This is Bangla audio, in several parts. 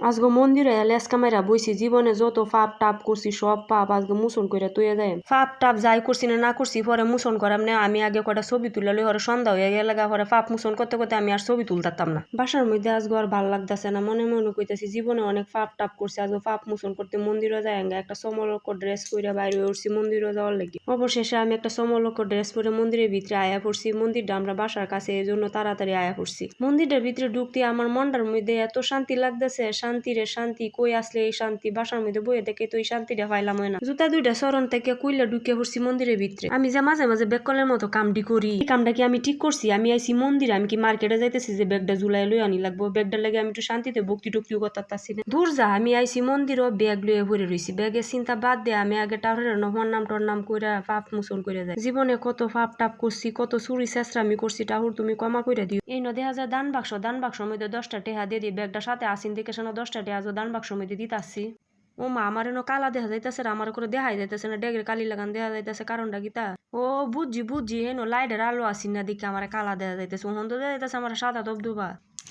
আজকে মন্দিরে লেসকা মাইরা বইছি জীবনে যত পাপ টাপ করছি সব পাপ আজকে মুসন করে তুই যায় পাপ টাপ যাই করছি না না করছি পরে মুসন করাম না আমি আগে কটা ছবি তুলে লই হরে সন্ধ্যা হয়ে গেলে পরে পাপ মুসন করতে করতে আমি আর ছবি তুলতাম না বাসার মধ্যে আজকে আর ভালো লাগতেছে না মনে মনে কইতাছি জীবনে অনেক পাপ টাপ করছি আজকে পাপ মুসন করতে মন্দিরে যায় একটা সমলক ড্রেস পরে বাইরে উঠছি মন্দিরে যাওয়ার লাগি অবশেষে আমি একটা সমলক ড্রেস পরে মন্দিরের ভিতরে আয়া পড়ছি মন্দিরটা আমরা বাসার কাছে এই জন্য তাড়াতাড়ি আয়া পড়ছি মন্দিরের ভিতরে ঢুকতে আমার মনটার মধ্যে এত শান্তি লাগতেছে শান্তি রে শান্তি, কই আসলে এই শান্তি? বাসার মধ্যে বইয়ে দেখে তো এই শান্তিটা পাইলাম না। জুতা দুইটা সরন থেকে কুইলা ঢুকে পড়ছি মন্দিরের ভিতরে। আমি যে মাঝে মাঝে বেকলের মতো কামটি করি। এই কামটা কি আমি ঠিক করছি? আমি আইছি মন্দিরে, আমি কি মার্কেটে যাইতেছি যে ব্যাগটা জুলাই লই আনি লাগবো? ব্যাগটা লাগে আমি একটু শান্তিতে ভক্তি টক্তি করতেছি না। দূর যা, আমি আইছি মন্দিরও ব্যাগ লইয়ে ভরে রইছি। ব্যাগের চিন্তা বাদ দিয়ে আমি আগে টাউরের নহর নাম টর নাম কইরা পাপ মোচন করে যাই। জীবনে কত পাপ টাপ করছি, কত চুরি চেষ্টামি করছি টাহুর তুমি কমা কইরা দিও। এই ন দেখা যায়, দান বাক্স, দান বাক্সর মধ্যে দশটা টেহা দিয়ে দিই ব্যাগটা সাথে আসিন দেখে শোনো দশটা যে দান বাক্স মধ্যে দিতাছি। ও মা, আমার এনো কালা দেখা যাইতেছে আমার করে দেখাই যাইতেছে না, ডেগের কালি লাগান দেখা যাইতেছে, কারণটা গীতা ও বুঝছি বুঝছি হেন লাইটের আলো আসি না দিকে আমার কালা দেখা যাইতেছে ওহন তো দেখা যাইতেছে, আমার সাদা দবদুবা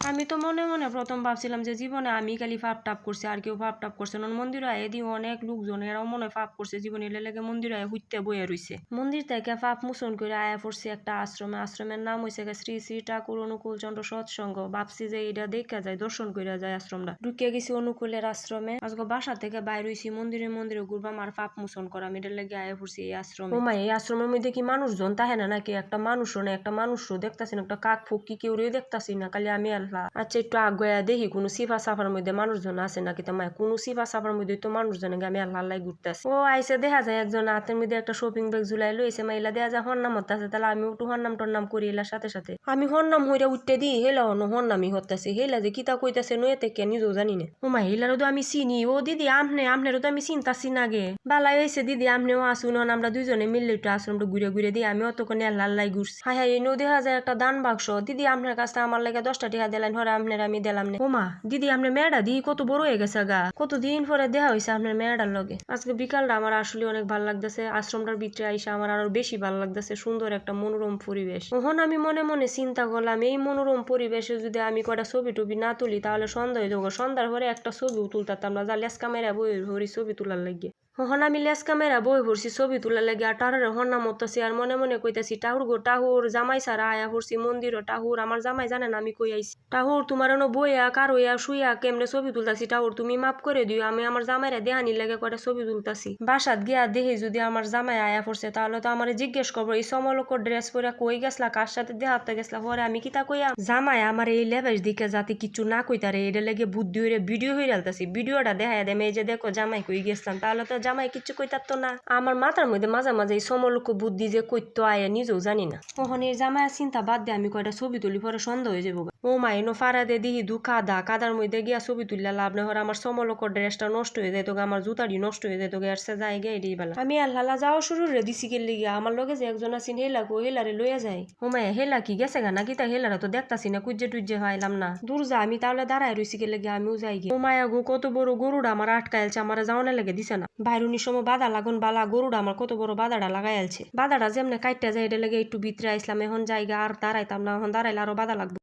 আমি তো মনে মনে প্রথম ভাবছিলাম যে জীবনে আমি খালি ফাপ টাপ করছি, আর কেউ ফাপ টাপ করছে না। মন্দির আয় এদিকে অনেক লোকজন, এরাও মনে হয় ফাপ করছে, জীবনে এলে লেগে মন্দির আয় হুইতে বয়ে রইছে। মন্দির থেকে ফাপ মুসন করে আয়া পড়ছে একটা আশ্রমে। আশ্রমের নাম হয়েছে শ্রী শ্রী ঠাকুর অনুকূল চন্দ্র সৎসঙ্গ। ভাবছি যে এটা দেখা যায়, দর্শন করে যায় আশ্রমটা। ঢুকে গেছি অনুকূলের আশ্রমে। আজকে বাসা থেকে বাইর হইছি, মন্দিরে মন্দিরে ঘুরবাম আর ফাপ মুসন করা আমি লেগে আয়া পড়ছি এই আশ্রমে। ও মা এই আশ্রমের মধ্যে কি মানুষজন তাহে না নাকি? একটা মানুষও না একটা মানুষও দেখতাছি না, একটা কাক ফুক কি কেউ রে দেখতাছি না। খালি আমি আল্লাহ। আচ্ছা একটু আগুয়া দেখি, কোনো সিফা সাফার মধ্যে মানুষজন আছে নাকি তো মায় কোনো সিফা সাফার মধ্যে তো মানুষজন আমি আল্লাহ আল্লাহ ঘুরতেছি? ও, আইসে দেখা যায় একজন হাতের মধ্যে একটা শপিং ব্যাগ ঝুলাই লইছে, মাইলা দেখা যায় হন্নাম হতাছে তাহলে আমি একটু হন্নাম টন্নাম করি এলার সাথে সাথে। আমি হন্নাম হইরা উঠতে দিই, হেলা অন্য হন্নামি হতাছে হেলা যে কিতা কইতাছে নয়েতে কে নিজেও জানি না। ও মা হেলারও তো আমি চিনি। ও, দিদি, আমনে, আমনেরও তো আমি চিন্তাছি না গে। বালাই হয়েছে দিদি, আমনেও আসুন আমরা দুইজনে মিললে একটু আশ্রমটা ঘুরে ঘুরে দিই, আমি অতক্ষণে আল্লাহ আল্লাহ ঘুরছি। হাই হাই এনে দেখা যায় একটা দান বাক্স। দিদি, আপনার কাছে আমার লাগে দশটা টিহা দিলেন হরে আপনার আমি দিলাম না। ওমা, দিদি আপনার মেয়েটা কত বড় হয়ে গেছে গা। পরে হয়েছে আপনার মেয়েটার লগে। আজকে বিকালটা আমার আসলে অনেক ভালো লাগতেছে। আশ্রমটার ভিতরে আইসা আমার আরও বেশি ভালো লাগতেছে। সুন্দর একটা মনোরম পরিবেশ। তখন আমি মনে মনে চিন্তা করলাম, এই মনোরম পরিবেশে যদি আমি কটা ছবি টবি না তুলি, তাহলে সন্ধ্যা হয়ে যাব সন্ধ্যার পরে একটা ছবিও তুলতাম না। যা লেস ক্যামেরা বই ছবি তোলার লাগে। হন আমি লেস ক্যামেরা বই ভরছি ছবি তোলার লাগে, আর টাহারে হন্না মতছি আর মনে মনে কইতাছি, টাহুর গো, টাহুর জামাই সারা আয়া ভরছি মন্দির টাহুর আমার জামাই জানে না আমি কই আইছি। টাহুর তোমার এনো বইয়া কারোয়া শুইয়া কেমনে ছবি তুলতাছি? টাহুর তুমি মাপ করে দিও, আমি আমার জামাইরা দেহানি লাগে করে ছবি তুলতাছি। বাসাত গিয়া দেখি যদি আমার জামাই আয়া পড়ছে তাহলে তো আমার জিজ্ঞেস করব, এই সমলকর ড্রেস পরে কই গেছলা? কার সাথে দেহাতে গেছলা? পরে আমি কিতা কইয়া, জামাই, আমার এই লেবেস দিকে যাতে কিছু না কইতারে এটা লেগে বুদ্ধি হইরে ভিডিও আলতাছি ভিডিওটা দেখায় দেয় এই যে দেখো জামাই কই গেছিলাম, তাহলে তো জামাই কিছু কইতার তো না। আমার মাথার মধ্যে মাঝে মাঝে এই সমলক বুদ্ধি যে কইতো আয়া নিজেও জানি না। ওখানে জামাইয়ের জামাই চিন্তা বাদ দিয়ে আমি কয়টা ছবি তুলি পরে সন্দেহ হয়ে যাব ও মা এনো ফারা দে দিহি দু কাদা, কাদার মধ্যে গিয়া ছবি তুললে লাভ না হরে, আমার সমলকর ড্রেসটা নষ্ট হয়ে যায় তোকে আমার জুতাটি নষ্ট হয়ে যায় তোকে আর সে যায় গে এটাই বেলা। আমি আল্লাহ যাওয়া শুরু রে দিছি কে লিগে, আমার লগে যে একজন আছেন, হেলা গো হেলারে লইয়া যায় ও মা হেলা কি গেছে গা? নাকি তা হেলারা তো দেখতাছি না, কুজ্জে টুজ্জে হাইলাম না। দূর যা, আমি তাহলে দাঁড়ায় রইছি কে লেগে, আমিও যাই গে ও মায়া গো কত বড় গরুটা আমার আটকাইলছে, আমার যাওয়ানে লেগে দিছে না। বাইরুনির সময় বাধা লাগুন বালা গরুটা আমার কত বড় বাধাটা লাগাই আলছে বাধাটা যেমনে কাইটটা যায় এটা লেগে একটু ভিতরে আইসলাম, এখন জায়গা আর দাঁড়াইতাম না, এখন দাঁড়াইলে আরও বাধা লাগবে।